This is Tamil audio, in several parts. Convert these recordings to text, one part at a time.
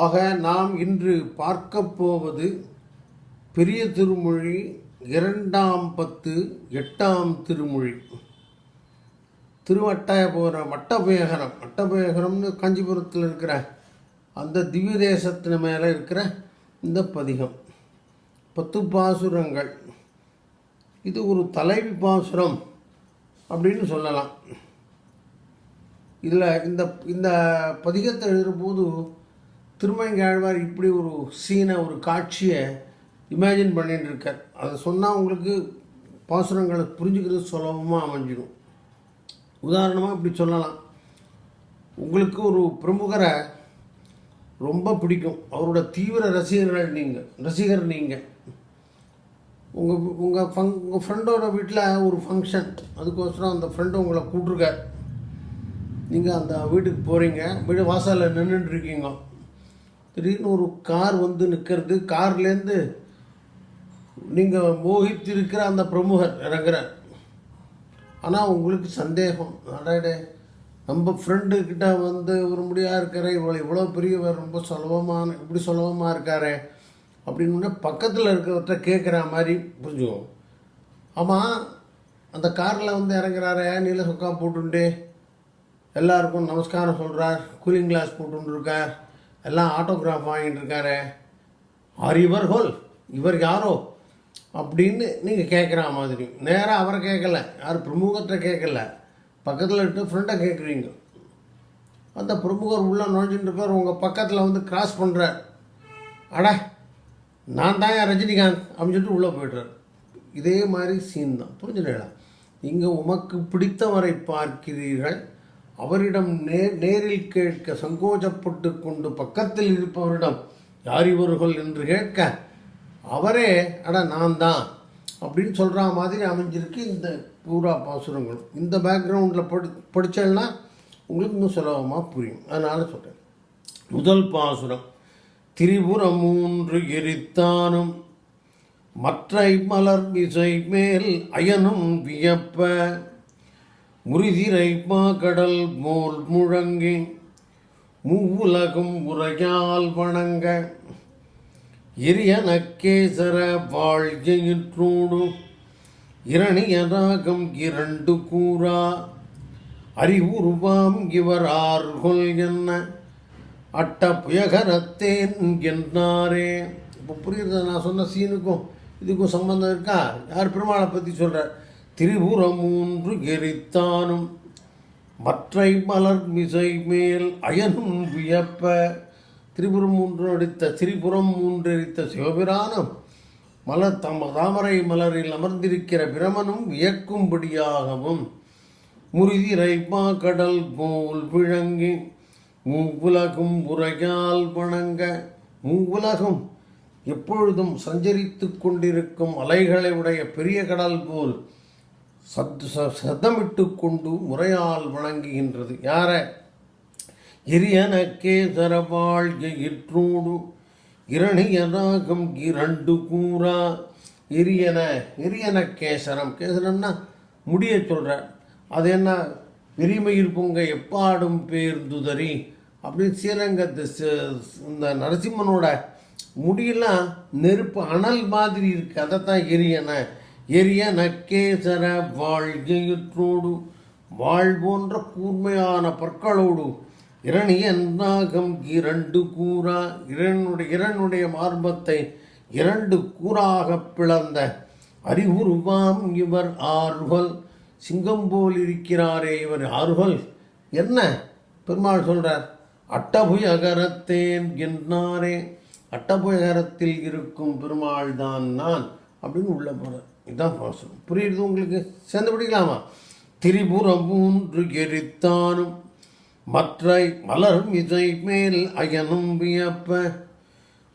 ஆக நாம் இன்று பார்க்க போவது பெரிய திருமொழி இரண்டாம் பத்து எட்டாம் திருமொழி. திருவட்டாயபுரம் மட்டபயகரம் மட்டபயகரம்னு காஞ்சிபுரத்தில் இருக்கிற அந்த திவ்ய தேசத்தின் மேலே இருக்கிற இந்த பதிகம். பத்து பாசுரங்கள் இது ஒரு தலைவி பாசுரம் அப்படின்னு சொல்லலாம். இதில் இந்த இந்த பதிகத்தை எழுதும்போது திருமங்காழ்வார் இப்படி ஒரு சீனை ஒரு காட்சியை இமேஜின் பண்ணிட்டு இருக்கார் அதை சொன்னால் உங்களுக்கு பாசுரங்களை புரிஞ்சுக்கிறது சுலபமாக அமைஞ்சிடும். உதாரணமாக இப்படி சொல்லலாம். உங்களுக்கு ஒரு பிரமுகரை ரொம்ப பிடிக்கும். அவரோட தீவிர ரசிகர்கள் நீங்கள் ரசிகர் நீங்கள் உங்கள் உங்கள் ஃபங் உங்கள் ஃப்ரெண்டோட வீட்டில் ஒரு ஃபங்க்ஷன் அதுக்கோசரம் அந்த ஃப்ரெண்டு உங்களை கூப்பிட்ருக்கார் நீங்கள் அந்த வீட்டுக்கு போகிறீங்க வீடு வாசலில் நின்றுட்டுருக்கீங்க திடீர்னு ஒரு கார் வந்து நிற்கிறது கார்லேருந்து நீங்கள் மோகித்திருக்கிற அந்த பிரமுகர் இறங்குறார். ஆனால் உங்களுக்கு சந்தேகம் அடாடே நம்ம ஃப்ரெண்டு கிட்ட வந்து ஒரு முடியாக இருக்கிற இவ்வளோ இவ்வளோ பெரியவர் ரொம்ப சுலபமான இப்படி சுலபமாக இருக்காரு அப்படின்னு பக்கத்தில் இருக்கிறவர்கிட்ட கேட்குற மாதிரி புரிஞ்சுக்கும் ஆமாம் அந்த காரில் வந்து இறங்குறாரு நீல சொக்கா போட்டுண்டு எல்லாருக்கும் நமஸ்காரம் சொல்கிறார் கூலிங் கிளாஸ் போட்டுருக்கார் எல்லாம் ஆட்டோகிராஃப் வாங்கிட்டு இருக்காரு. ஆர் இவர் ஹோல் இவர் யாரோ? அப்படின்னு நீங்கள் கேட்குற மாதிரி. நேராக அவரை கேட்கல யார்? பிரமுகத்தை கேட்கல பக்கத்தில் இருக்க ஃப்ரெண்டை கேட்குறீங்க அந்த பிரமுகர் உள்ளே நுழைஞ்சுட்டு இருக்கார் உங்கள் பக்கத்தில் வந்து கிராஸ் பண்ணுறார் அட நான் தான் என் ரஜினிகாந்த் அப்படின்னு சொல்லிட்டு உள்ளே போய்ட்றார். இதே மாதிரி சீன் தான். புரிஞ்சுடலாம் இங்கே உமக்கு பிடித்தவரை பார்க்கிறீர்கள். அவரிடம் நே நேரில் கேட்க சங்கோஜப்பட்டு கொண்டு பக்கத்தில் இருப்பவரிடம் யார் இவர்கள்? என்று கேட்க அவரே அட நான் தான் அப்படின்னு சொல்கிற மாதிரி அமைஞ்சிருக்கு இந்த பூரா பாசுரங்களும். இந்த பேக்ரவுண்டில் படி படித்தேன்னா உங்களுக்கு இன்னும் சுலபமாக புரியும். அதனால் சொல்கிறேன் முதல் பாசுரம் திரிபுரம் மூன்று எரித்தானும் மற்றை மலர் விசை மேல் அயனும் வியப்ப முறிதிரை கடல் மோல் முழங்கி மூவுலகும் உரையால் வணங்க. எரியனக்கேசர வாழ்கையிற்றோடு இரணியராகம் இரண்டு கூறா. அறிவுருவாம் இவர் ஆர்கொல் என்ன? அட்ட புயகரத்தேன் என்றாரே இப்போ புரியுறதா? நான் சொன்ன சீனுக்கும் இதுக்கும் சம்பந்தம் இருக்கா? யார் பெருமாளை பற்றி சொல்கிறார் திரிபுரமூன்று எரித்தானும் மற்றை மலர் மிசை மேல் அயனும் வியப்ப திரிபுரம் மூன்று அடித்த திரிபுரம் மூன்றெரித்த சிவபிரானம் மலர் தம தாமரை மலரில் அமர்ந்திருக்கிற பிரமனும் வியக்கும்படியாகவும் முருதிரை கடல் போல் விளங்கி மூவுலகும் உரையால் வணங்க மூவுலகும் எப்பொழுதும் சஞ்சரித்து கொண்டிருக்கும் அலைகளை உடைய பெரிய கடல் போல் சத் சதமிட்டு கொண்டு முறையால் வணங்குகின்றது. யார? எரியன கேசர வாழ்க இற்றோடு இரணியனாகம் இரண்டு கூறா. எரியன எரியன கேசரம் கேசரம்னா முடிய சொல்கிறார் அது என்ன? வெறிமயிர் பொங்க எப்பாடும் பேர்ந்துதறி. அப்படின்னு ஸ்ரீரங்கத்து ச- இந்த நரசிம்மனோட முடியெல்லாம் நெருப்பு அனல் மாதிரி இருக்கு. அதைத்தான் எரியன எரிய கேசர வாழ்கையுற்றோடு வாழ் போன்ற கூர்மையான பற்களோடு இரணியன் நாகம் இரண்டு கூறா இரனுடைய இரனுடைய மார்பத்தை இரண்டு கூறாக பிளந்த அறிவுருவாம் இவர் ஆறுகள் சிங்கம் போல் இருக்கிறாரே இவர் ஆறுகள் என்ன? பெருமாள் சொல்றார் அட்டபுயகரத்தேன் என்னாரே அட்டபுயகரத்தில் இருக்கும் பெருமாள் தான் நான் அப்படின்னு உள்ள போகிறார் இதுதான் புரியுது உங்களுக்கு? சேர்ந்து பிடிக்கலாமா? திரிபுரம் மூன்று எரித்தானும் மற்றை மலர் இதை மேல் அயனும் வியப்ப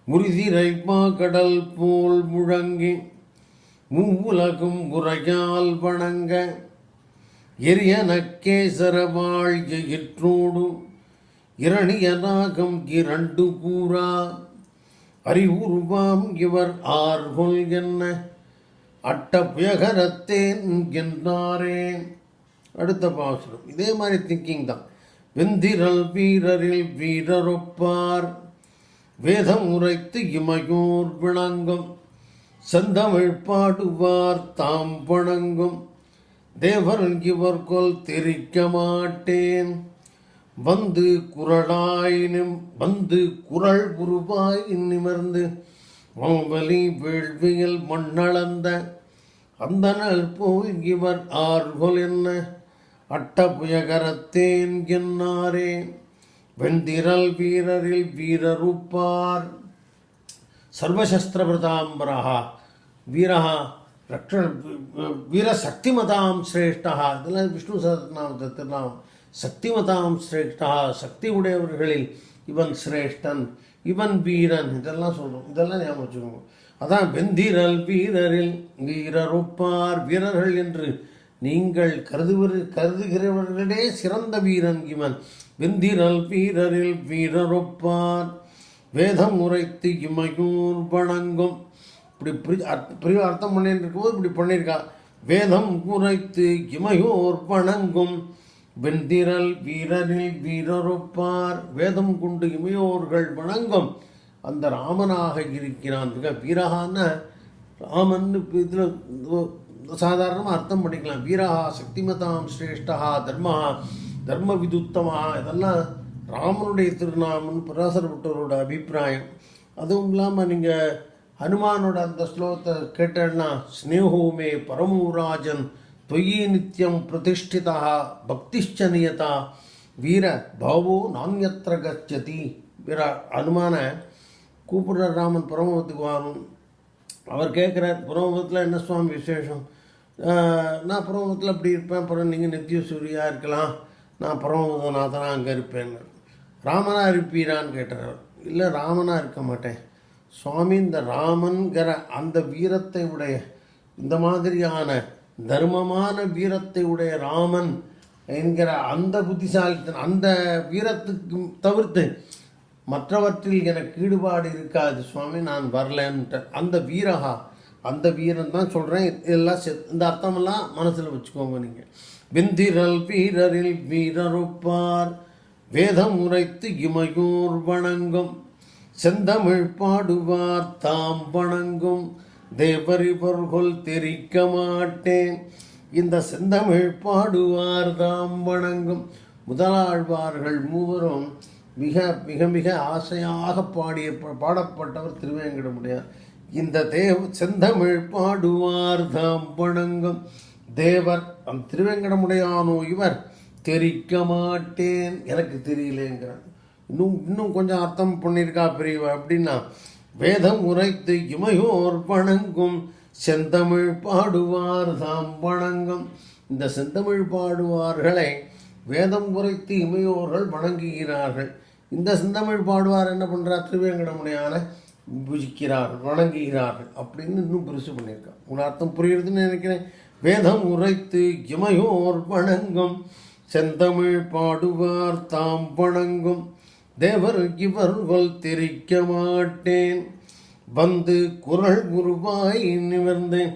முறிதிரை கடல் போல் முழங்கி மூவுலகும் உரையால் வணங்க எரியனக்கேசர வாழ்க இற்றோடு இரணியனாகம் இரண்டு கூறா அறிவுருவாம் இவர் ஆர்கொல் என்ன? அட்ட புயகரத்தேன் அடுத்த பாசுரம். இதே மாதிரி திங்கிங் தான். வெந்திரல் வீரரில் வீரரொப்பார். வேதம் உரைத்து இமையோர் விளங்கும். செந்தமிழ் பாடுவார் தாம் வணங்கும். தேவர் இவர் கொல் தெரிக்க மாட்டேன். வந்து குரலாய் நிம் வந்து குரல் உருவாய் நிமிர்ந்து மாவலி வேள்வியில் மண்ணளந்த அந்தனர் போல் இவர் ஆர்கொல் என்ன? அட்டபுயகரத்தேன் என்னாரே? வெண்திரல் வீரரில் வீரருப்பார். சர்வசஸ்திரபிரதாம்பரः வீரः ரக்ஷ வீரசக்திமதாம் சிரேஷ்டா இதெல்லாம் விஷ்ணு சஹஸ்ரநாமத்தை திருநாம் சக்திமதாம் சிரேஷ்டா சக்தி உடையவர்களில் இவன் சிரேஷ்டன் இவன் வீரன். இதெல்லாம் சொல்கிறோம் இதெல்லாம் ஞாபகம் வச்சுக்கோங்க. அதான் வெந்திரல் வீரரில் வீரருப்பார் வீரர்கள் என்று நீங்கள் கருதுவர் கருதுகிறவர்களே சிறந்த வீரன் இவன். வெந்திரல் வீரரில் வீரருப்பார். வேதம் உரைத்து இமையூர் வணங்கும். இப்படி பிரி அர்த்தம் பண்ணிட்டு இருக்கும்போது இப்படி பண்ணியிருக்கா. வேதம் உரைத்து இமையோர் வணங்கும். வெந்திரல் வீரரில் வீரருப்பார். வேதம் கொண்டு இமையோர்கள் வணங்கும். அந்த ராமனாக இருக்கிறான். மிக வீரகான ராமன் இதில் சாதாரணமாக அர்த்தம் பண்ணிக்கலாம். வீரகா சக்திமதாம் சிரேஷ்டா தர்மா தர்ம விதுத்தமா. இதெல்லாம் ராமனுடைய திருநாமன் பராசரப்பட்டவரோட அபிப்பிராயம். அதுவும் இல்லாமல் நீங்கள் ஹனுமானோட அந்த ஸ்லோகத்தை கேட்டேன்னா ஸ்னேகோமே பரமூராஜன் தொயி நித்தியம் பிரதிஷ்டிதா பக்திஷ்ச நியதா. வீர பாவோ நான்யத்திர கச்சதி. வீர ஹனுமான கூப்பிடுற ராமன் புறமுகத்துக்கு வரணும். அவர் கேட்குறார் புறமுகத்தில் என்ன சுவாமி விசேஷம்? நான் புறமுகத்தில் அப்படி இருப்பேன். அப்புறம் நீங்கள் நித்திய சூரியாக இருக்கலாம். நான் புறமுகநாதனாக அங்கே இருப்பேன் ராமனாக இருப்பீரான்னு கேட்டார் இல்லை ராமனாக இருக்க மாட்டேன். சுவாமி இந்த ராமன்கிற அந்த வீரத்தை உடைய இந்த மாதிரியான தர்மமான வீரத்தை உடைய ராமன் என்கிற அந்த புத்திசாலித்தன் அந்த வீரத்துக்கு தவிர்த்து மற்றவற்றில் எனக்கு ஈடுபாடு இருக்காது சுவாமி நான் வரலன்ட்டு. அந்த வீரகா அந்த வீரன் தான் சொல்கிறேன் இதெல்லாம் செத் இந்த அர்த்தமெல்லாம் மனசில் வச்சுக்கோங்க நீங்கள் விந்திரல் வீரரில் வீரருப்பார் வேதம் உரைத்து இமையூர் வணங்கும். செந்தமிழ் பாடுவார் தாம் வணங்கும். தேவரிவர்கொல் தெரிக்க மாட்டேன். இந்த செந்தமிழ் பாடுவார் தாம் வணங்கும். முதலாழ்வார்கள் மூவரும் மிக மிக மிக ஆசையாக பாடிய பாடப்பட்டவர் திருவேங்கடமுடையார். இந்த தேவ செந்தமிழ் பாடுவார் தாம் வணங்கும் தேவர் அந்த திருவேங்கடமுடையானோ இவர் தெரிக்க மாட்டேன். எனக்கு தெரியலேங்கிறார். இன்னும் இன்னும் கொஞ்சம் அர்த்தம் பண்ணியிருக்கா பெரியவ அப்படின்னா வேதம் உரைத்து இமையோர் வணங்கும். செந்தமிழ் பாடுவார் தாம் வணங்கும் இந்த செந்தமிழ் பாடுவார்களை வேதம் உரைத்து இமையோர்கள் வணங்குகிறார்கள். இந்த செந்தமிழ் பாடுவார் என்ன பண்ணுறார் திருவேங்கடமுனையான பூஜிக்கிறார் வணங்குகிறார் அப்படின்னு இன்னும் பெருசு பண்ணியிருக்கான் உங்களுக்கு அர்த்தம் புரியுறதுன்னு நினைக்கிறேன். வேதம் உரைத்து இமையோர் வணங்கும். செந்தமிழ் பாடுவார் தாம் வணங்கும். தேவர் இவர்கள் தெரிக்க மாட்டேன். வந்து குரல் குருவாய் நிமிர்ந்தேன்.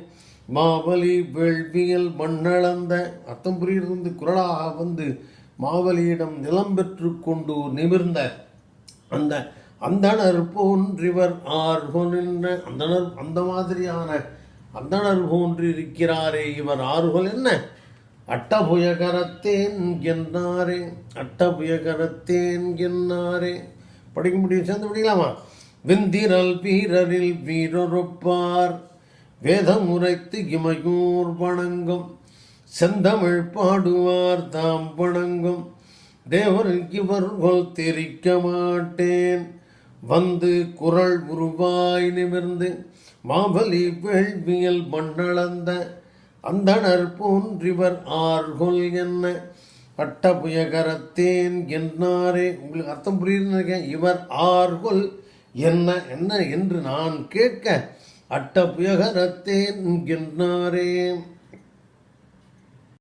மாவலி வேள்வியல் மண்ணளந்த அர்த்தம் புரியுறது வந்து குரலாக வந்து மாவலியிடம் நிலம் பெற்று கொண்டு நிமிர்ந்த அந்த அந்தணர் போன்றிவர் ஆர் என்ன அந்தணர் அந்த மாதிரியான அந்தணர் போன்று இருக்கிறாரே இவர் ஆறுகள் என்ன? அட்டபுயகரத்தேன் என்னாரே அட்டபுயகரத்தேன் என்னாரே படிக்க முடியும்? சேர்ந்து படிக்கலாமா? விந்திரல் வீரரில் வீரொருப்பார் வேதம் உரைத்து இமையூர் வணங்கும். செந்தமிழ் பாடுவார் தாம் வணங்கும். தேவர் இவர்கள் தெரிக்க மாட்டேன். வந்து குரல் உருவாய் நிமிர்ந்து மாபலி வேள்வியல் மண்ணளந்த அந்தணர் போன்றிவர் ஆர்கொல் என்ன? அட்டபுயகரத்தேன் என்னாரே? உங்களுக்கு அர்த்தம் புரியுதுன்னு நினைக்கிறேன். இவர் ஆர்கொல் என்ன? என்ன என்று நான் கேட்க அட்டபுயகரத்தேன் என்னாரே?